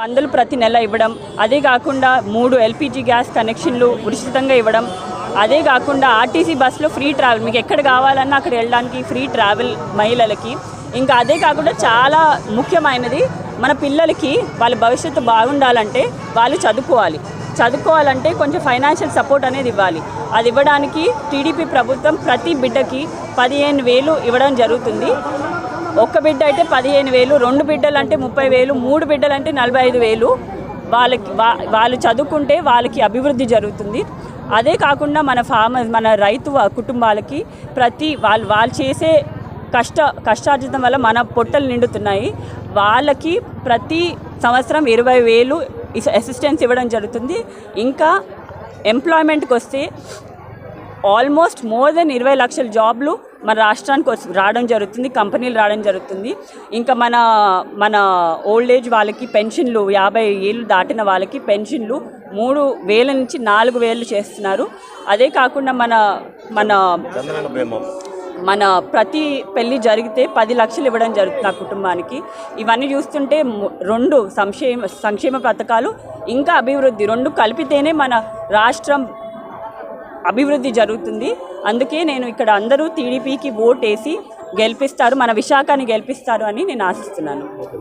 వందలు ప్రతి నెల ఇవ్వడం అదే కాకుండా మూడు ఎల్పిజి గ్యాస్ కనెక్షన్లు ఉచితంగా ఇవ్వడం అదే కాకుండా ఆర్టీసీ బస్సులో ఫ్రీ ట్రావెల్ మీకు ఎక్కడ కావాలన్నా అక్కడ వెళ్ళడానికి ఫ్రీ ట్రావెల్ మహిళలకి. ఇంకా అదే కాకుండా చాలా ముఖ్యమైనది మన పిల్లలకి వాళ్ళ భవిష్యత్తు బాగుండాలంటే వాళ్ళు చదువుకోవాలి. చదువుకోవాలంటే కొంచెం ఫైనాన్షియల్ సపోర్ట్ అనేది ఇవ్వాలి. అది ఇవ్వడానికి టీడీపీ ప్రభుత్వం ప్రతి బిడ్డకి పదిహేను వేలు ఇవ్వడం జరుగుతుంది. ఒక్క బిడ్డ అయితే పదిహేను వేలు రెండు బిడ్డలు అంటే ముప్పై వేలు మూడు బిడ్డలు అంటే నలభై ఐదు వేలు. వాళ్ళకి వాళ్ళు చదువుకుంటే వాళ్ళకి అభివృద్ధి జరుగుతుంది. అదే కాకుండా మన ఫార్మర్ మన రైతు కుటుంబాలకి ప్రతి వాళ్ళు వాళ్ళు చేసే కష్ట కష్టార్జితం వల్ల మన పొట్టలు నిండుతున్నాయి. వాళ్ళకి ప్రతి సంవత్సరం ఇరవై వేలు అసిస్టెన్స్ ఇవ్వడం జరుగుతుంది. ఇంకా ఎంప్లాయ్మెంట్కి వస్తే ఆల్మోస్ట్ మోర్ దెన్ ఇరవై లక్షల జాబ్లు మన రాష్ట్రానికి రావడం జరుగుతుంది కంపెనీలు రావడం జరుగుతుంది. ఇంకా మన మన ఓల్డ్ ఏజ్ వాళ్ళకి పెన్షన్లు యాభై ఏళ్ళు దాటిన వాళ్ళకి పెన్షన్లు మూడు వేల నుంచి నాలుగు వేలు చేస్తున్నారు. అదే కాకుండా మన మన మన ప్రతి పెళ్ళి జరిగితే పది లక్షలు ఇవ్వడం జరుగుతుంది ఆ కుటుంబానికి. ఇవన్నీ చూస్తుంటే రెండు సంక్షేమ సంక్షేమ పథకాలు ఇంకా అభివృద్ధి రెండు కలిపితేనే మన రాష్ట్రం అభివృద్ధి జరుగుతుంది. అందుకే నేను ఇక్కడ అందరూ టీడీపీకి ఓటేసి వేసి గెలిపిస్తారు మన విశాఖని గెలిపిస్తారు అని నేను ఆశిస్తున్నాను.